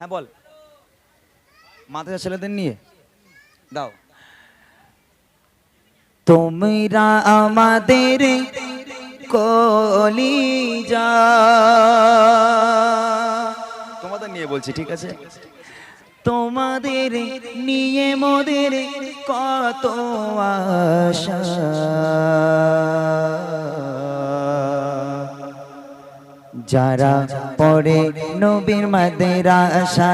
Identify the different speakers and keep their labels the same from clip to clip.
Speaker 1: হ্যাঁ বল। মাদ্রাসা ছেলেদের নিয়ে? দাও। তোমরা আমাদের কলিজা। তোমাদের নিয়ে বলছি ঠিক আছে? তোমাদের নিয়ে মোদের কত আশা। যারা পরে নবীর মাদের আশা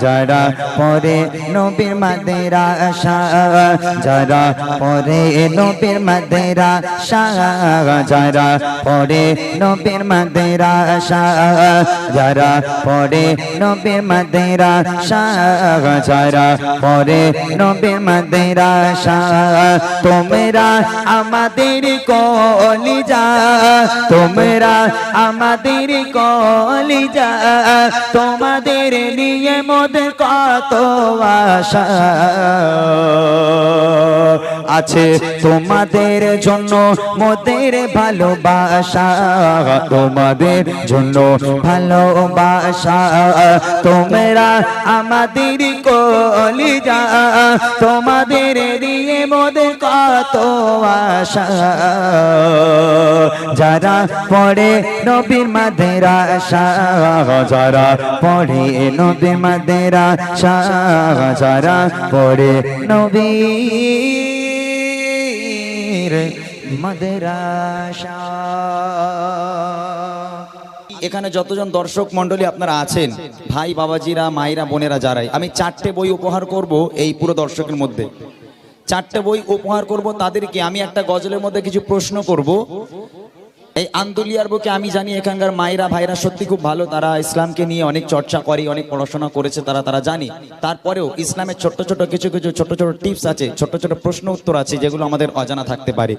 Speaker 1: যারা পরে নবীর মাদের আশা যারা পরে নবীর মাদের আশা যারা পরে নবীর মাদের আশা যারা পরে নবীর মাদের আশা যারা পরে নবীর মাদের আশা তোমরা আমাদের কলিজা, তোমরা আমাদের কলিজা তোমাদের নিয়ে মোদের কত আশা। আছে তোমাদের জন্য মোদের ভালোবাসা, তোমাদের জন্য ভালোবাসা। তোমরা আমাদের কলিজা, তোমাদের দিয়ে মোদের কত আশা। যারা পড়ে নবীর মাদের আশা যারা পড়ে নবীর মাদের আশা যারা পড়ে নবীর মাদের আশা এখানে যতজন দর্শক মন্ডলী আপনারা আছেন, ভাই বাবাজিরা, মায়েরা, বোনেরা যারাই, আমি চারটে বই উপহার করব এই পুরো দর্শকের মধ্যে। চারটে বই উপহার করব তাদেরকে, আমি একটা গজলের মধ্যে কিছু প্রশ্ন করব। এই আন্দুলিয়ার বুকে আমি জানি এখানকার মায়েরা, ভাইরা সত্যি খুব ভালো। তারা ইসলামকে নিয়ে অনেক চর্চা করে, অনেক পড়াশোনা করেছে, তারা তারা জানি। তারপরেও ইসলামের ছোট্ট ছোট কিছু কিছু ছোট ছোট টিপস আছে ছোট ছোট প্রশ্ন উত্তর আছে, যেগুলো আমাদের অজানা থাকতে পারে।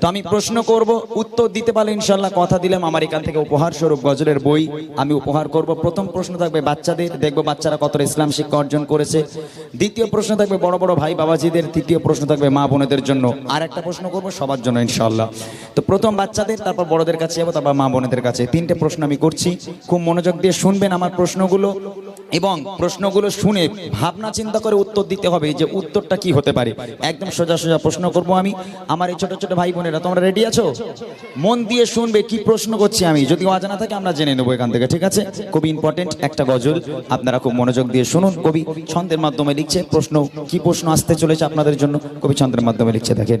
Speaker 1: তো আমি প্রশ্ন করব, উত্তর দিতে পারলে ইনশাল্লাহ কথা দিলাম আমার এখান থেকে উপহার স্বরূপ গজলের বই। আমি উপহার করব। প্রথম প্রশ্ন থাকবে বাচ্চাদের, দেখব বাচ্চারা কতটা ইসলাম শিক্ষা অর্জন করেছে। দ্বিতীয় প্রশ্ন থাকবে বড় বড় ভাই বাবাজিদের। তৃতীয় প্রশ্ন থাকবে মা বোনেদের জন্য। আর একটা প্রশ্ন করব সবার জন্য ইনশাল্লাহ তো প্রথম বাচ্চাদের, তারপর বড়দের কাছে যাব, তারপর মা বোনেদের কাছে। তিনটে প্রশ্ন আমি করছি। খুব মনোযোগ দিয়ে শুনবেন আমার প্রশ্নগুলো এবং প্রশ্নগুলো শুনে ভাবনা চিন্তা করে উত্তর দিতে হবে যে উত্তরটা কি হতে পারে। একদম সোজা সোজা প্রশ্ন করব আমি। আমার এই ছোট ছোট ভাই বোনেরা, তোমরা রেডি আছো? মন দিয়ে শুনবে কি প্রশ্ন করছি আমি। যদি অজানা থাকে, আমরা জেনে নেব এখান থেকে, ঠিক আছে? খুবই ইম্পর্টেন্ট একটা গজল। আপনারা খুব মনোযোগ দিয়ে শুনুন। কবি ছন্দের মাধ্যমে লিখছে প্রশ্ন, কি প্রশ্ন আসতে চলেছে আপনাদের জন্য? কবি ছন্দের মাধ্যমে লিখছে, দেখেন।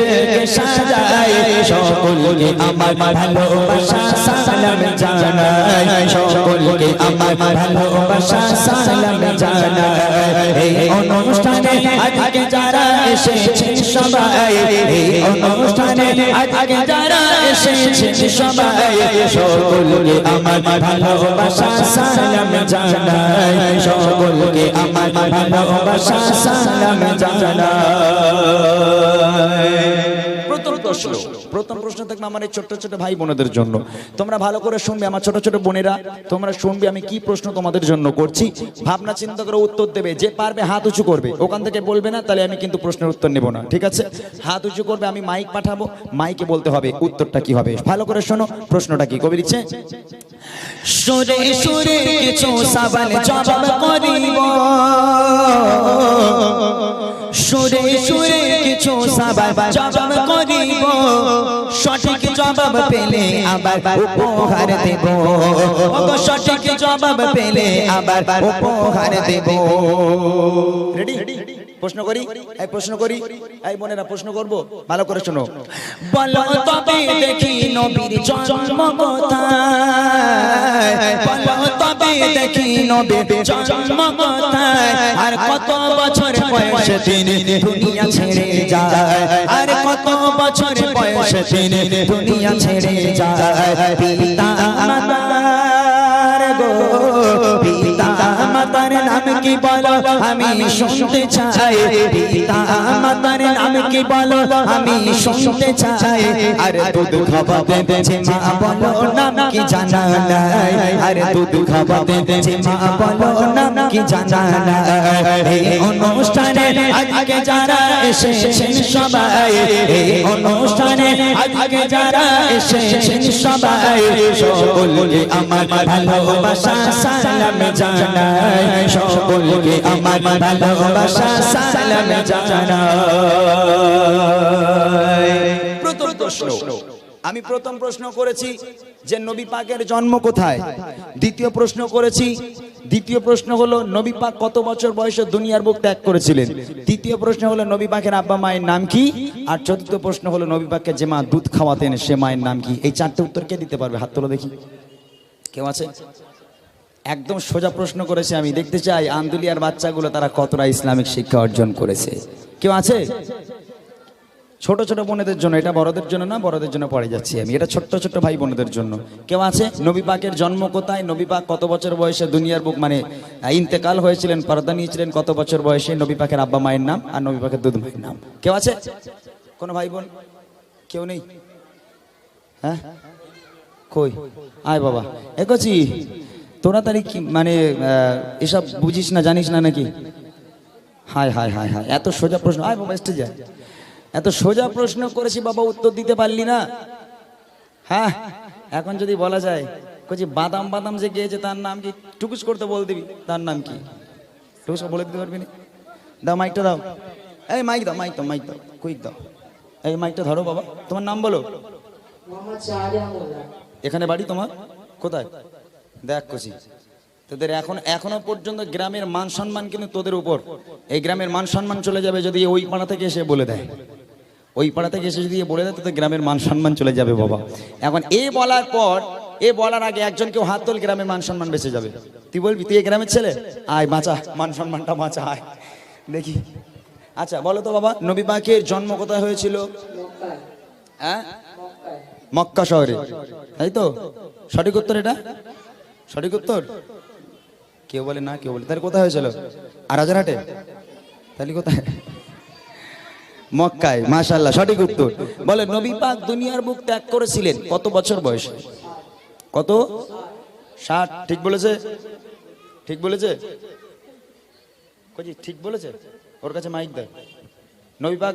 Speaker 1: মেহফিলকে সকলকে আমার ভালোবাসা সালাম জানাই সকলকে আমার ভালোবাসা সালাম জানাই এই অনুষ্ঠানে আজকে যারা এসেছেন সবাই, এই অনুষ্ঠানে আজকে যারা এসেছেন সবাই, সকলকে আমার ভালোবাসা সালাম জানাই সকলকে আমার ভালোবাসা সালাম জানাই প্রশ্ন প্রথম প্রশ্ন থাকবে আমার এই ছোট্ট ছোট ভাই বোনেদের জন্য। তোমরা ভালো করে শুনবে আমার ছোট ছোট বোনেরা। তোমরা শুনবে আমি কি প্রশ্ন তোমাদের জন্য করছি। ভাবনা চিন্তা করে উত্তর দেবে। যে পারবে হাত উঁচু করবে। ওখান থেকে বলবে না, তাহলে আমি কিন্তু প্রশ্নের উত্তর নেব না। ঠিক আছে? হাত উঁচু করবে, আমি মাইক পাঠাবো। মাইকে বলতে হবে, উত্তরটা কি হবে? ভালো করে শোনো, প্রশ্নটা কি? কবি দিচ্ছে সুরে সুরে কিছু সাবান জবাব করিব। সুরে সুরে কিছু সাবান জবাব জবাব পেলে আবার উপহার দেব। ওগো সঠিক জবাব পেলে আবার উপহার দেব। রেডি প্রশ্ন করি? এই প্রশ্ন করি। এই বোনেরা, প্রশ্ন করব? ভালো করে শোনো। বলো তবে দেখি নবীর জন্ম কোথায়। বলো তবে দেখি নবীর জন্ম কোথায়। আর কত বছর বয়সে তিনি দুনিয়া ছেড়ে যায়। আর কত বছর বয়সে তিনি দুনিয়া ছেড়ে যায়। পিতা মাতার নাম কি বলো আমি শুনতে চাই পিতা মাতার নাম কি বলো আমি শুনতে চাই আরে দুধ খাওয়াতে দেছে মা বলো নাম কি জানা নাই আরে দুধ খাওয়াতে দেছে মা বলো নাম কি জানা নাই এই অনুষ্ঠানে আজকে যারা এসেছেন সবাই এই অনুষ্ঠানে আজকে যারা এসেছেন সবাই সকলকে আমার ভালোবাসা সালাম জানাই সকলকে আমার ভালোবাসা সালাম জানাই। প্রথম প্রশ্ন। আমি প্রথম প্রশ্ন করেছি যে নবী পাকের জন্ম কোথায়? দ্বিতীয় প্রশ্ন করেছি, দ্বিতীয় প্রশ্ন হলো নবী পাক কত বছর বয়সে দুনিয়ার বুক ত্যাগ করেছিলেন? তৃতীয় প্রশ্ন হলো নবী পাকের আব্বা মায়ের নাম কি? আর চতুর্থ প্রশ্ন হলো নবী পাককে যে মা দুধ খাওয়াতেন সে মায়ের নাম কি? এই চারটে উত্তর কে দিতে পারবে? হাত তোলো দেখি। কেউ আছে? একদম সোজা প্রশ্ন করেছে, আমি দেখতে চাই আন্দুলিয়ার বাচ্চাগুলো তারা কতটা ইসলামিক শিক্ষা অর্জন করেছে। কেউ আছে? ছোট ছোট বোনেদের জন্য, এটা বড়দের জন্য না, বড়দের জন্য পড়ে যাচ্ছি আমি। এটা ছোট্ট ছোট্ট ভাই বোনেদের জন্য। কেউ আছে? নবী পাকের জন্ম কোথায়? নবী পাক কত বছর বয়সে দুনিয়ার বুক মানে ইন্তেকাল হয়েছিলেন, পর্দা নিয়েছিলেন, কত বছর বয়সে নবী পাকের আব্বা মায়ের নাম আর নবী পাকের দুধ মায়ের নাম? কেউ আছে? কোনো ভাই বোন? কেউ নেই? হ্যাঁ? কই? আয় বাবা। একছি তোরা তারি কি মানে এসব বুঝিস না জানিস না নাকি? হায় হায় হায় হায় এত সোজা প্রশ্ন আয় বাবা স্টেজে। এত সোজা প্রশ্ন করেছি বাবা উত্তর দিতে পারলি না। হ্যাঁ এখন যদি বলা যায় কচি বাদাম বাদাম যে গিয়েছে তার নাম কি টুকুস করতে বল দিবি? তার নাম কি? টুকুস বলে দিতে পারবি না? দাও মাইকটা দাও। এই মাইক দাও মাইক দাও মাইক দাও কুইক দাও। এই মাইকটা ধরো বাবা তোমার নাম বলো। এখানে বাড়ি তোমার? কোথায়? দেখ কচি, তোদের এখন, এখনও পর্যন্ত গ্রামের মান সম্মান কিন্তু তোদের উপর। এই গ্রামের মান সম্মান চলে যাবে যদি ওই পাড়া থেকে এসে বলে দেয়। ওই পাড়া থেকে এসে যদি বলে দেয় তোদের গ্রামের মান সম্মান চলে যাবে বাবা। এখন এ বলার পর, এ বলার আগে একজন কেউ হাত তোল, গ্রামের মান সম্মান বেঁচে যাবে। তুই বলবি, তুই এই গ্রামের ছেলে? আয়, বাঁচা, মান সম্মানটা বাঁচা, আয়। দেখি। আচ্ছা বলো তো বাবা, নবী পাকের জন্ম কোথায় হয়েছিল? হ্যাঁ? মক্কা শহরে। তাই তো? সঠিক উত্তর এটা? সঠিক উত্তর? কেউ বলে না, কেউ বলে। তাহলে কোথায় হয়েছিল? আর হাজারহাটে তাহলে কোথায়? মক্কায় মাশাল্লাহ সঠিক উত্তর। বলে নবী পাক দুনিয়ার বুক ত্যাগ করেছিলেন। কত বছর বয়সে? কত? ষাট। ঠিক বলেছে? ঠিক বলেছে? ঠিক বলেছে? ওর কাছে মাইক দেয়। নবী পাক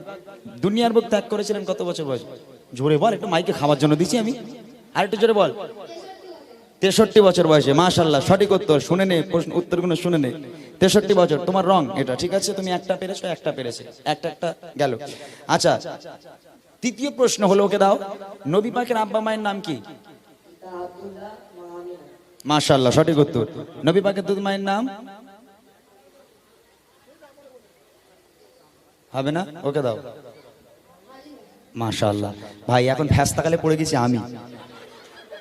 Speaker 1: দুনিয়ার বুক ত্যাগ করেছিলেন কত বছর বয়সে? জোরে বল, একটু মাইকে খাওয়ার জন্য দিছি আমি। আর একটু জোরে বল। তেষট্টি বছর বয়সে মাশাল্লাহ সঠিক উত্তর শুনে নে, প্রশ্ন, উত্তরগুলো শুনে নে। তেষট্টি বছর, তোমার রং এটা, ঠিক আছে? তুমি একটা পেরেছ, একটা পেরেছে, একটা একটা গেল। আচ্ছা তৃতীয় প্রশ্ন হলো ওকে দাও। নবী পাকের আব্বা মায়ের নাম কি? মাশাল্লাহ সঠিক উত্তর। নবী পাকের দুধ মায়ের নাম? হবে না? ওকে দাও। মাশাল্লাহ ভাই, এখন ফ্যাস্তাকালে পড়ে গেছি আমি।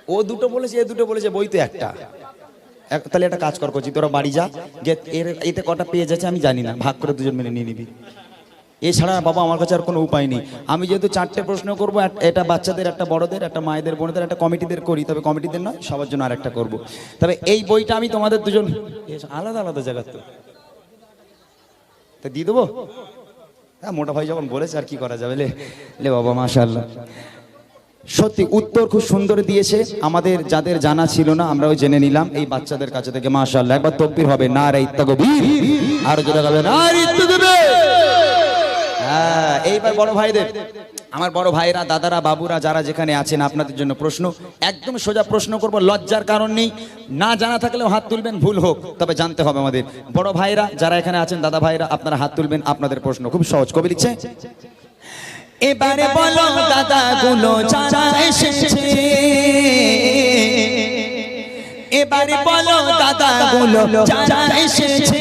Speaker 1: ও দুটো বলেছে, এ দুটো বলেছে বই তো একটা। এক- তাহলে একটা কাজ কর করছি তোরা বাড়ি যা যে এর এতে কটা পেয়ে যাচ্ছে আমি জানি না, ভাগ করে দুজন মিলে নিয়ে নিবি। এছাড়া বাবা, আমার কাছে আর কোনো উপায় নেই। আমি যেহেতু চারটে প্রশ্ন করব এটা বাচ্চাদের, একটা বড়দের, একটা মায়েদের, বোনদের, একটা কমিটিদের করি, তবে কমিটিদের নয়, সবার জন্য আর একটা করব। তবে এই বইটা আমি তোমাদের দুজন আলাদা আলাদা জায়গা তো। তা দিয়ে দেবো? হ্যাঁ মোটা ভাই যখন বলেছে আর কি করা যাবে, লে লে বাবা মাশাল্লাহ সত্যি উত্তর খুব সুন্দর দিয়েছে। আমাদের যাদের জানা ছিল না, আমরাও জেনে নিলাম। এই বাচ্চাদের কাছে থেকে মাশাল্লাহ একবার তকবির হবে। না রে ইত্তাগবীর। আর জোরে গাবে না হ্যাঁ এইবার বড় ভাইদের। আমার বড় ভাইরা, দাদারা, বাবুরা যারা যেখানে আছেন, আপনাদের জন্য প্রশ্ন। একদম সোজা প্রশ্ন করব, লজ্জার কারণ নেই। না জানা থাকলেও হাত তুলবেন, ভুল হোক। তবে জানতে হবে আমাদের। বড় ভাইরা যারা এখানে আছেন, দাদা ভাইরা, আপনারা হাত তুলবেন, আপনাদের প্রশ্ন। খুব সহজ, কবি লিখছে? এবারে বলো দাদা গুলো যারা এসেছে। এবারে বলো দাদা গুলো যারা এসেছে।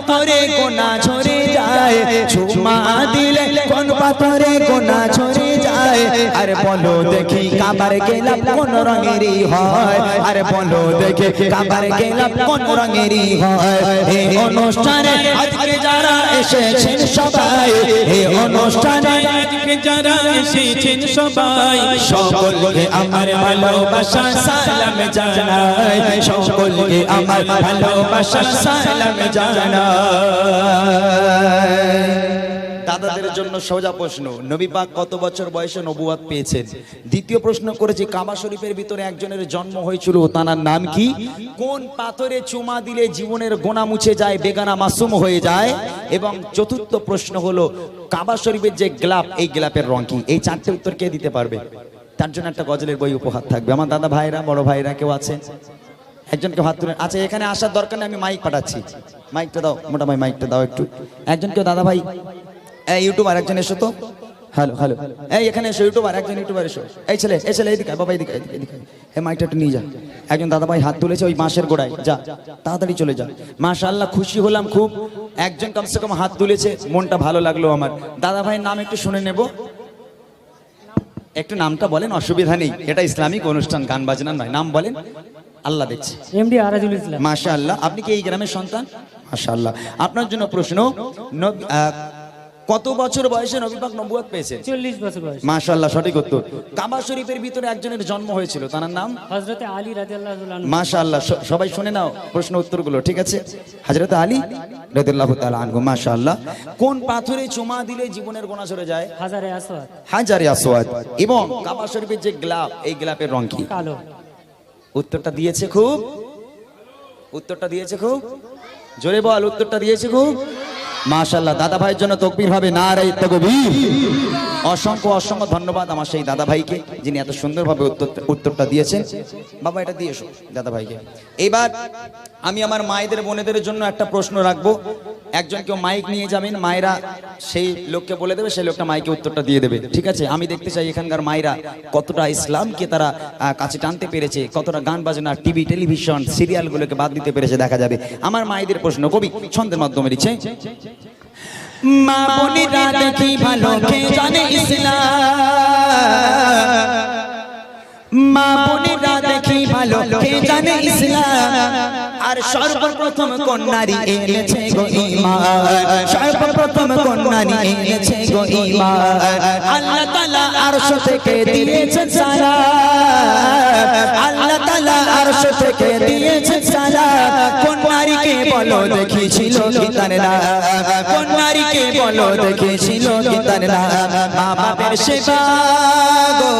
Speaker 1: পাথরে কোনা ছড়ে যায়। চুমা দিলে কোন পাথরে ঝরে যায় আরে বলো দেখি কাবার গেলাম কোন রঙেরই হয়। আরে বলো দেখি কাবার গেলাম কোন রঙেরই হয়। এই অনুষ্ঠানে আজকে যারা এসেছেন সবাই এই অনুষ্ঠানে
Speaker 2: আজকে যারা এসেছেন সবাই,
Speaker 1: সকলকে আমার ভালোবাসা সালাম জানাই। সকলকে আমার ভালোবাসা সালাম জানাই। দাদাদের জন্য সোজা প্রশ্ন, নবী পাক কত বছর বয়সে নবুয়াত পেয়েছেন? দ্বিতীয় প্রশ্ন করেছি, কাবা শরীফের ভিতরে একজনের জন্ম হয়েছিল তার নাম কি? কোন পাথরে চুমা দিলে জীবনের গোনা মুছে যায়, বেগানা মাসুম হয়ে যায়? এবং চতুর্থ প্রশ্ন হলো, কাবা শরীফের যে গ্লাপ, এই গ্লাপের রং কি? এই চারটে উত্তর কে দিতে পারবে? তার জন্য একটা গজলের বই উপহার থাকবে। আমার দাদা ভাইরা, বড় ভাইরা কেউ আছে একজনকে হাত তুলে আচ্ছা এখানে আসার দরকার নেই, আমি মাইক পাঠাচ্ছি। মাইকটা দাও মোটামুটি মাইকটা দাও একটু। একজন কেউ, দাদা ভাই? এই ইউটিউবার একজন এসো তো। Hello hello. এই এখানে এসো ইউটিউবার একজন ইউটিউবার এসো। এই ছেলে এই ছেলে এদিকে বাবা এদিকে এদিকে এই মাইকটা একটু নিয়ে যা। একজন দাদা ভাই হাত তুলেছে ওই বাঁশের গোড়ায়। যা তাড়াতাড়ি চলে যা। মাশাআল্লাহ খুশি হলাম খুব। একজন কমসে কম হাত তুলেছে মনটা ভালো লাগল আমার। দাদা ভাইয়ের নাম একটু শুনে নেব। একটু নামটা বলেন অসুবিধা নেই। এটা ইসলামিক অনুষ্ঠান গান বাজনা নয়। নাম বলেন আল্লাহ দেখছে।
Speaker 3: এমডি আরাজুল ইসলাম।
Speaker 1: মাশা আল্লাহ আপনি কি এই গ্রামের সন্তান? মাশা আল্লাহ আপনার জন্য প্রশ্ন কত বছর বয়সে নবী পাক নবুয়াত পেয়েছে?
Speaker 3: চল্লিশ বছর বয়স।
Speaker 1: মাশাআল্লাহ সঠিক উত্তর। কাবা শরীফের ভিতরে একজনের জন্ম হয়েছিল তার নাম?
Speaker 3: হজরতে আলী রাজি আল্লাহ
Speaker 1: মাশা সবাই শুনে নাও প্রশ্ন উত্তরগুলো ঠিক আছে? হজরত আলী রাদিয়াল্লাহু তাআলা আনহু মাশাআল্লাহ। কোন পাথরে চুমা দিলে জীবনের গোনা ঝরে যায়?
Speaker 3: হাজারে আসওয়াদ।
Speaker 1: হাজারে আসওয়াদ। এবং কাবা শরীফের যে গ্লাপ এই গ্লাপের রং কি?
Speaker 3: কালো।
Speaker 1: উত্তরটা দিয়েছে খুব? উত্তরটা দিয়েছে খুব? জোরে বল উত্তরটা দিয়েছে খুব? মাশাল্লাহ দাদা ভাইয়ের জন্য তকবির হবে না রে তকবির। অসংখ্য অসংখ্য ধন্যবাদ আমার সেই দাদা ভাইকে যিনি এত সুন্দরভাবে উত্তর, উত্তরটা দিয়েছেন। বাবা, এটা দিয়ে দাদা ভাইকে এবার আমি আমার মায়েদের বোনেদের জন্য একটা প্রশ্ন রাখব। একজন কেউ মাইক নিয়ে যাবেন, মায়েরা সেই লোককে বলে দেবে, সেই লোকটা মাইকে উত্তরটা দিয়ে দেবে। ঠিক আছে? আমি দেখতে চাই এখানকার মায়েরা কতটা ইসলামকে তারা কাছে টানতে পেরেছে, কতটা গান বাজনা, টিভি, টেলিভিশন, সিরিয়ালগুলোকে বাদ দিতে পেরেছে দেখা যাবে। আমার মায়েদের প্রশ্ন, কবি ছন্দের মাধ্যমে লিখছে, মা বোনেরা দেখি ভালো কে জানে ইসলাম? মা বোনেরা দেখি ভালো কে জানে ইসলাম? আর সর্বপ্রথম কন্যারি এনেছে গো ঈমান। সর্বপ্রথম কন্যারি এনেছে গো ঈমান। আল্লাহ তাআলা আরশ থেকে আল্লাহ তাআলা আরশ বলো দেখিছিল গীতার নাম কন্যারিকে বলো দেখিছিল গীতার মা বাপের সেবা গো।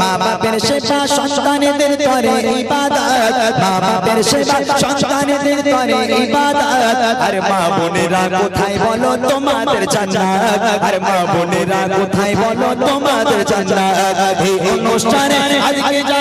Speaker 1: মা বাপের সেবা সন্তানেদের করে ইবাদত। মা বাপের সেবা সন্তানেদের করে ইবাদত। আর মা বোনেরা কোথায় বলো তোমাদের জান্নাত? আর মা বোনেরা কোথায় বলো তোমাদের জান্নাত? এই অনুষ্ঠানে আজকে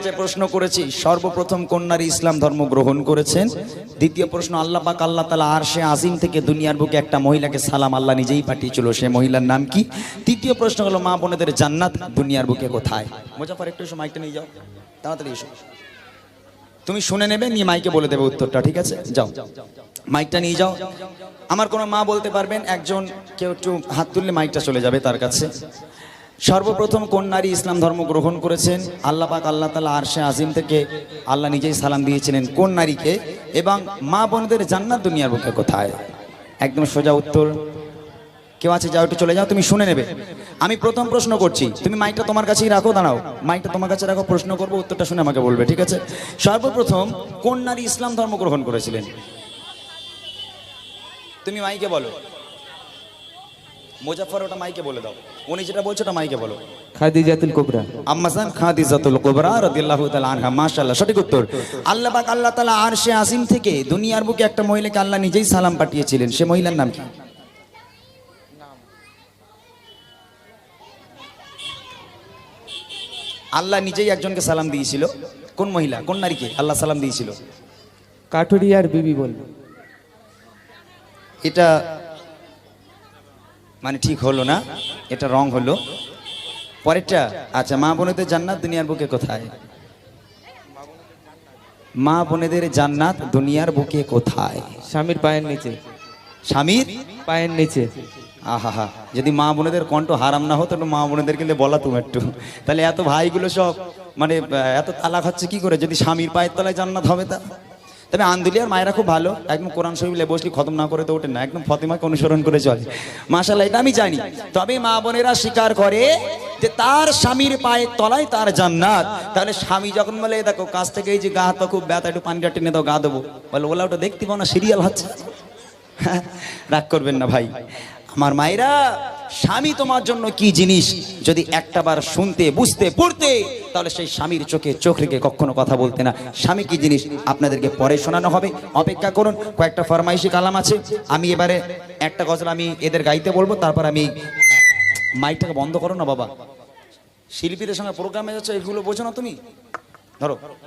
Speaker 1: কাছে প্রশ্ন করেছি, সর্বপ্রথম কন্যার ইসলাম ধর্ম গ্রহণ করেছেন? দ্বিতীয় প্রশ্ন, আল্লাহ পাক, আল্লাহ তালা আর সে আজিম থেকে দুনিয়ার বুকে একটা মহিলাকে সালাম আল্লাহ নিজেই পাঠিয়েছিল, সে মহিলার নাম কি? তৃতীয় প্রশ্ন হলো, মা বোনেদের জান্নাত দুনিয়ার বুকে কোথায়? মোজাফর একটু এসো মাইকটা নিয়ে যাও। তাড়াতাড়ি এসো। তুমি শুনে নেবে, নিয়ে মাইকে বলে দেবে উত্তরটা, ঠিক আছে? যাও। মাইকটা নিয়ে যাও। আমার কোনো মা বলতে পারবেন, একজন কেউ একটু হাত তুললে মাইকটা চলে যাবে তার কাছে। সর্বপ্রথম কোন নারী ইসলাম ধর্ম গ্রহণ করেছেন? আল্লাহ পাক আল্লাহ তালা আরশে আজিম থেকে আল্লাহ নিজেই সালাম দিয়েছিলেন কোন নারীকে? এবং মা বোনদের জান্নাত দুনিয়ার বুকে কোথায়? একদম সোজা উত্তর। কেউ আছে? যাও একটু চলে যাও, তুমি শুনে নেবে। আমি প্রথম প্রশ্ন করছি, তুমি মাইকটা তোমার কাছেই রাখো, দাঁড়াও। মাইকটা তোমার কাছে রাখো, প্রশ্ন করব, উত্তরটা শুনে আমাকে বলবে, ঠিক আছে? সর্বপ্রথম কোন নারী ইসলাম ধর্ম গ্রহণ করেছিলেন? তুমি মাইকে বলো। মুজাফর ওটা মাইকে বলে দাও। উনি যেটা বলছে ওটা মাইকে বলো।
Speaker 4: খাদিজাতুল কুবরা।
Speaker 1: আম্মাজান খাদিজাতুল কুবরা রাদিয়াল্লাহু তাআলা আনহা মাশাআল্লাহ সঠিক উত্তর। আল্লাহ পাক আল্লাহ তাআলা আরশে আজিম থেকে দুনিয়ার বুকে একটা মহিলাকে আল্লাহ নিজেই সালাম পাঠিয়েছিলেন। সে মহিলার নাম কি? আল্লাহ নিজেই একজনকে সালাম দিয়েছিল। কোন মহিলা? কোন নারীকে আল্লাহ সালাম দিয়েছিল?
Speaker 4: কাঠুরিয়ার বিবি বলল।
Speaker 1: এটা মানে ঠিক হলো না এটা রং হলো। পরেরটা আচ্ছা মা বোনেদের জান্নাত দুনিয়ার বুকে কোথায়? মা বোনেদের জান্নাত দুনিয়ার বুকে কোথায়?
Speaker 4: স্বামীর পায়ের নিচে।
Speaker 1: স্বামীর
Speaker 4: পায়ের নিচে।
Speaker 1: আহা যদি মা বোনেদের কণ্ঠ হারাম না হতো মা বোনেদের কিন্তু বলা তুমি একটু। তাহলে এত ভাইগুলো সব মানে এত তালাক হচ্ছে কি করে? যদি স্বামীর পায়ের তলায় জান্নাত হবে তা? তবে আন্দুলিয়ার মায়েরা খুব ভালো। একদম কোরআন শরীফ বসলি, খতম না করে তো ওঠে না। একদম ফতেমাকে অনুসরণ করে চলে। মাসাল্লাহ এটা আমি জানি। তবে মা বোনেরা স্বীকার করে যে তার স্বামীর পায়ের তলায় তার জান্নাত। তাহলে স্বামী যখন বলে দেখো, কাছ থেকে এই যে গা হাত খুব ব্যথা, একটু পানিটা টেনে দাও, গা দেবো বলে, ওলা, ওটা দেখতে পাও না, সিরিয়াল হচ্ছে। রাগ করবেন না ভাই। আমার মায়েরা, স্বামী তোমার জন্য কি জিনিস? যদি একটা বার শুনতে, বুঝতে, পড়তে, তাহলে সেই স্বামীর চোখে চোখ রেখে কখনো কথা বলতে না। স্বামী কি জিনিস আপনাদেরকে পরে শোনানো হবে? অপেক্ষা করুন, কয়েকটা ফরমাইশি কালাম আছে। আমি এবারে একটা গজল আমি এদের গাইতে বলব, তারপর আমি মাইকটাকে বন্ধ করো না বাবা। শিল্পীদের সঙ্গে প্রোগ্রামে যাচ্ছ, এগুলো বোঝো না তুমি? ধরো।